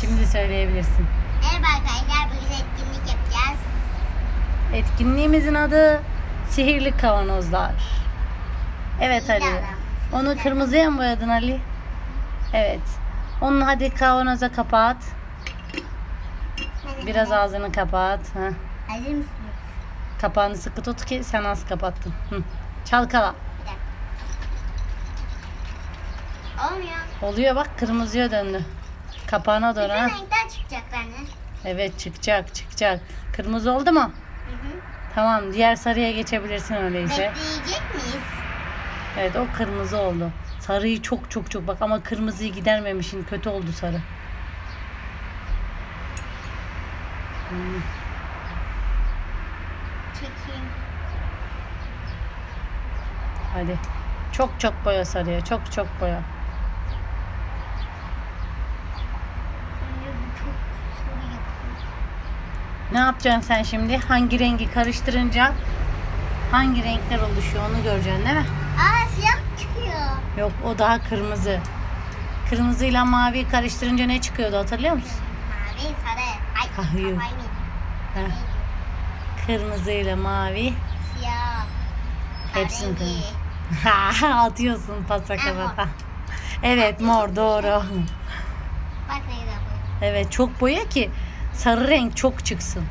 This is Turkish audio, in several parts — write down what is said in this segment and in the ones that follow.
Şimdi söyleyebilirsin. Merhaba arkadaşlar bugün etkinlik yapacağız. Etkinliğimizin adı Sihirli Kavanozlar. Evet Ali. adam. Onu kırmızıya mı boyadın Ali? Evet. Onu hadi kavanoza kapat. Biraz ağzını kapat. Heh. Hazır mısınız? Kapağını sıkı tut ki sen az kapattın. Hı. Çalkala. Olmuyor. Oluyor bak kırmızıya döndü. Kapağına doğru ha. renkler çıkacak bende. Evet çıkacak çıkacak. Kırmızı oldu mu? Hı hı. Tamam diğer sarıya geçebilirsin öyleyse. Bekleyecek miyiz? Evet o kırmızı oldu. Sarıyı çok çok çok bak ama kırmızıyı gidermemişin kötü oldu sarı. Hmm, Çekeyim. hadi. Çok çok boya sarıya çok çok boya. Bence bu çok soru yapıyor. Ne yapacaksın sen şimdi? Hangi rengi karıştırınca hangi renkler oluşuyor onu göreceksin değil mi? Aa siyah çıkıyor. Yok o daha kırmızı. Kırmızıyla mavi karıştırınca ne çıkıyordu hatırlıyor musun? Mavi, sarı. Ay, Hayır. kafayı mı? Heh. Kırmızıyla mavi. Siyah. Hepsini kahverengi. kırmızı. Atıyorsun pasa Ha, kafata. Evet mor doğru. Bak ne güzel bu. Evet çok boya ki sarı renk çok çıksın.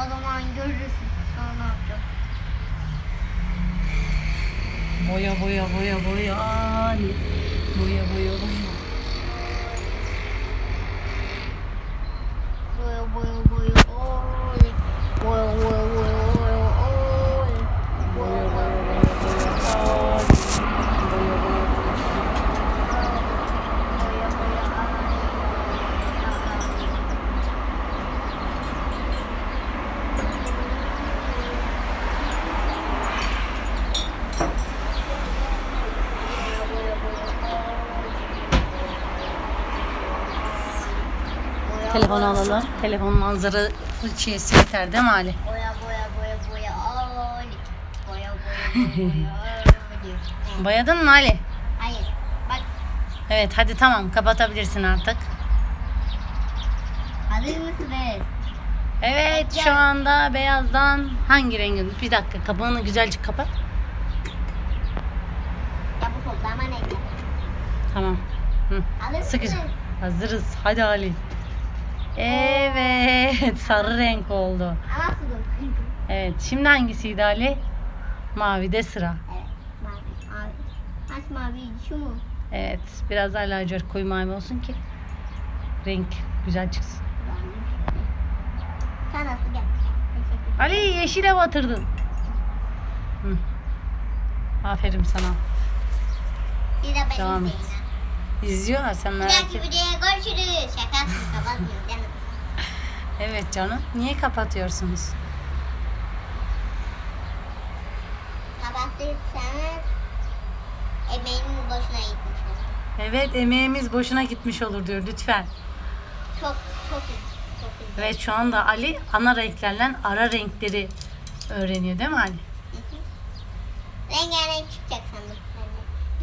O zaman görürsün. Sonra ne yapacağım? Boya boya boya boya. Boya boya boya. Boya boya boya oy. Boya boya boya boya oy. Boya boya boya boya. Ay. Boya boya boya. Boya boya Telefonu alalım. Telefon manzara şeysi yeter değil mi Ali? Boya boya boya boya oy. Boya boya boya boya oy. Boyadın mı Ali? Hayır. Bak Evet hadi tamam kapatabilirsin artık. hazır mısınız? Evet şu anda beyazdan hangi rengin? Bir dakika kapağını güzelce kapat. Çabuk ol zaman ekle. Tamam. Hı. Hazır Sıkıcı. Hazırız. Hadi Ali. Evet. Sarı renk oldu. Evet. Şimdi hangisiydi Ali? Mavide sıra. Evet. Mavi. Mavi. Kaç mavi şu mu? Evet. Biraz daha lacivert koyu mavi olsun ki renk güzel çıksın. Sen nasıl gel? Ali yeşile batırdın. Hı. Aferin sana. Siz de beni Devam et. İzliyorlar sen Bir merak dahaki etme. videoya görüşürüz. Kapatmıyor canım. Evet canım. Niye kapatıyorsunuz? Kapattıysanız emeğiniz boşuna gitmiş olur. Evet emeğimiz boşuna gitmiş olur diyor lütfen. Çok çok iyi. Çok iyi. Evet şu anda Ali ana renklerle ara renkleri öğreniyor değil mi Ali? Hı hı. Rengarenk çıkacak sandım.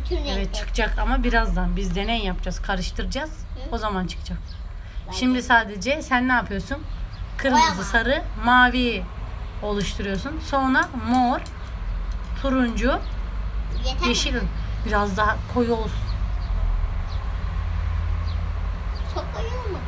Bütün renkler. Evet çıkacak ama birazdan biz deney yapacağız, karıştıracağız. Hı. O zaman çıkacak. Şimdi sadece sen ne yapıyorsun? Kırmızı, Boyama. sarı, mavi oluşturuyorsun. Sonra mor, turuncu, Yeter mi? yeşil. Biraz daha koyu olsun. Çok koyu olmadı mı?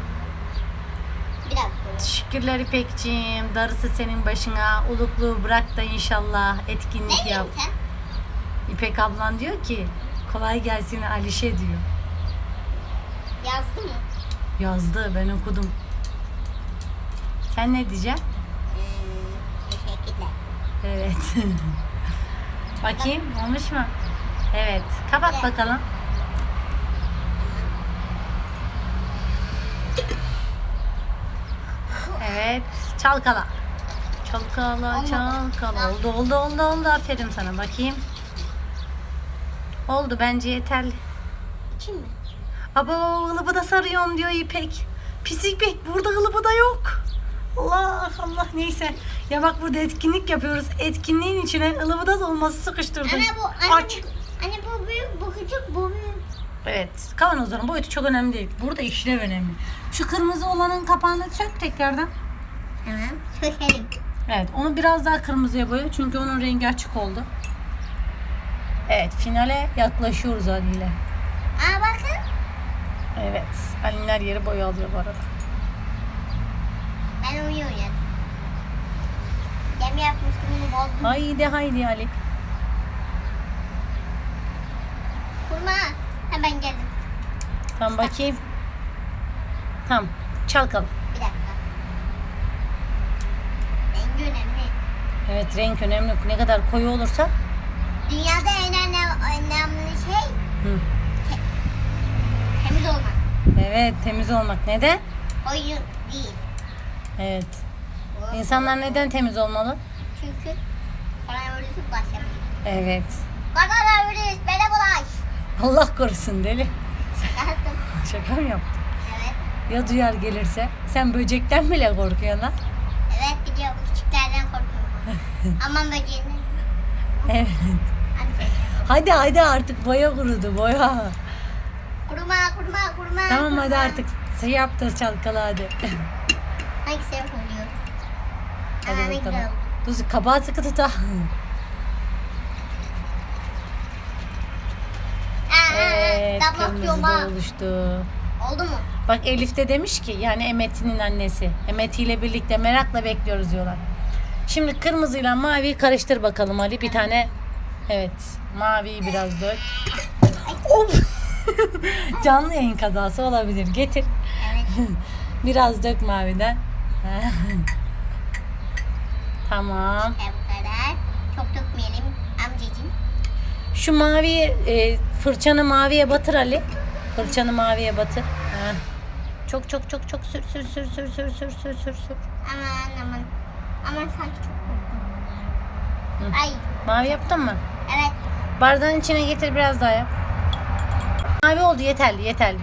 Biraz koyu. Teşekkürler İpekciğim. Darısı senin başına. Ulukluğu bırak da inşallah etkinlik Ne yap. diyorsun sen? İpek ablan diyor ki kolay gelsin Alişe diyor. Yazdı mı? Yazdı ben okudum. Sen ne diyeceksin? Hmm, teşekkürler. Evet. Bakayım olmuş mu? Evet. Kapat Evet. bakalım. Evet. Çalkala. Çalkala, çalkala. Oldu, oldu, oldu, oldu. Aferin sana. Bakayım. Oldu bence yeterli. Kim mi? Abo ılıbıda sarıyorum diyor İpek. Pis İpek burada ılıbıda yok. Allah Allah neyse. Ya bak burada etkinlik yapıyoruz. Etkinliğin içine ılıbıda dolması sıkıştırdın. Anne bu, anne Aç. bu, anne bu büyük, bu küçük, bu büyük. Evet. Kavanozların boyutu çok önemli değil. Burada işlev önemli. Şu kırmızı olanın kapağını sök tekrardan. Tamam. Sökelim. Evet. Onu biraz daha kırmızıya boya. Çünkü onun rengi açık oldu. Evet. Finale yaklaşıyoruz Ali ile. Aa bakın. Evet. Ali'nin her yeri boya alıyor bu arada. Ben uyuyorum. Yem yapmıştım onu bozdum. Haydi haydi Ali. Kurma. Hemen geldim. Tamam bakayım. Tamam. Çalkalım. Bir dakika. Rengi önemli. Evet renk önemli. Ne kadar koyu olursa. Dünyada en önemli, önemli şey Hı. Evet temiz olmak. Neden? Koyu değil. Evet. İnsanlar neden temiz olmalı? Çünkü koronavirüsü bulaşabilir. Evet. Koronavirüs bana bulaş. Allah korusun deli. Yaptım. Şaka mı yaptın? Evet. Ya duyar gelirse? Sen böcekten bile korkuyorsun ha? Evet biliyorum. Küçüklerden korkuyorum. Aman böceğinden. Evet. Hadi hadi artık boya kurudu boya. Kuruma kuruma kuruma. Hadi artık şey yap da çalkala hadi. Hangi sebep oluyor? Aa, Hadi ne bakalım. güzel oldu. Dur kabağı sıkı tut ha. Aa, Evet damlatıyorum kırmızı da oluştu. Oldu mu? Bak Elif de demiş ki yani Emet'inin annesi. Emet ile birlikte merakla bekliyoruz diyorlar. Şimdi kırmızıyla maviyi karıştır bakalım Ali. Bir tane evet maviyi biraz dök. Of! Canlı yayın kazası olabilir. Getir. Evet. Biraz dök maviden. tamam. İşte bu kadar. Çok dökmeyelim amcacığım. Şu maviyi e, fırçanı maviye batır Ali. Fırçanı maviye batır. Heh. Çok çok çok çok sür sür sür sür sür sür sür sür sür. Aman aman. Aman sanki çok korktum. Ay Mavi yaptın mı? evet. Bardağın içine getir biraz daha yap. Mavi oldu yeterli yeterli.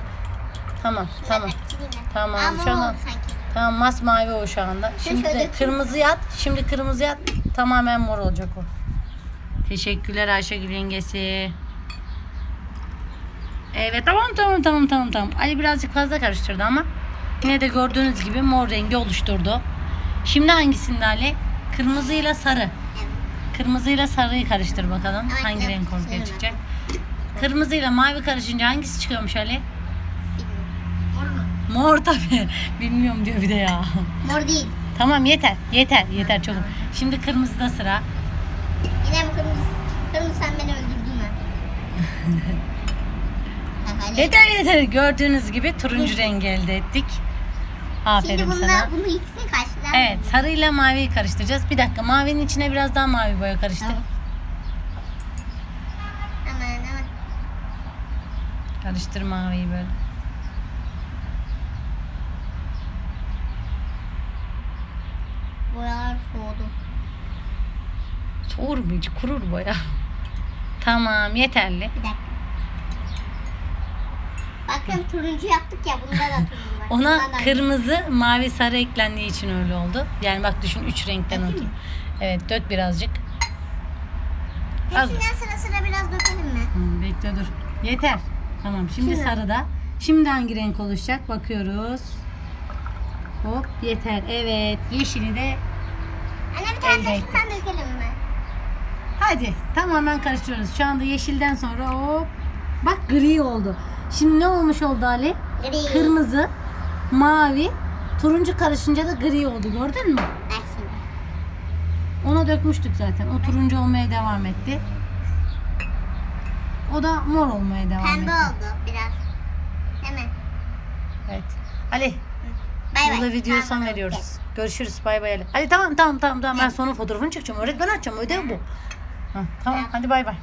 Tamam tamam. Tamam, Ama şu an-. Tamam masmavi o şu anda. Şimdi de kırmızı yat. Şimdi kırmızı yat. Tamamen mor olacak o. Teşekkürler Ayşegül yengesi. Evet tamam tamam tamam tamam tamam. Ali birazcık fazla karıştırdı ama yine de gördüğünüz gibi mor rengi oluşturdu. Şimdi hangisinde Ali? Kırmızıyla sarı. Kırmızıyla sarıyı karıştır bakalım. Hangi renk ortaya çıkacak? Kırmızıyla mavi karışınca hangisi çıkıyormuş Ali? Bilmiyorum. Mor mu? Mor tabii. Bilmiyorum diyor bir de ya. Mor değil. Tamam yeter. Yeter. Yeter çok. Şimdi kırmızıda sıra. Yine mi kırmızı? Kırmızı sen beni öldürdün ha. Yeter yeter. Gördüğünüz gibi turuncu rengi elde ettik. Aferin Şimdi bununla, sana. bunu ikisini karşılar. Evet sarıyla maviyi karıştıracağız. Bir dakika mavinin içine biraz daha mavi boya karıştır. Tamam. Aman aman. Karıştır maviyi böyle. Boyalar soğudu. Soğur mu hiç? Kurur boya. Tamam yeterli. Bir dakika. Bakın turuncu yaptık ya bunda da turuncu var. Ona Bundan da- kırmızı, mavi, sarı eklendiği için öyle oldu. Yani bak düşün üç renkten Dökeyim oldu. mi? Evet dök birazcık. Az. Hepsinden sıra sıra biraz dökelim mi? Hı, bekle dur. Yeter. Tamam şimdi Şimdi. sarıda. Şimdi hangi renk oluşacak? Bakıyoruz. Hop yeter. Evet. Yeşili de Anne bir tane de ettik. şundan dökelim mi? hadi tamamen karıştırıyoruz. Şu anda yeşilden sonra hop bak gri oldu. Şimdi ne olmuş oldu Ali? Gri. Kırmızı, mavi, turuncu karışınca da gri oldu. Gördün mü? Bak şimdi. Ona dökmüştük zaten. O turuncu olmaya devam etti. O da mor olmaya devam Pembe etti. oldu biraz. Hemen. Evet. Ali Bay bay. burada video son Tamam, veriyoruz. Görüşürüz. Bay bay Ali. Hadi tamam tamam tamam tamam. Ben sonra fotoğrafını çekeceğim. Öğretmen açacağım. Ödev bu. Ha, tamam hadi bay bay.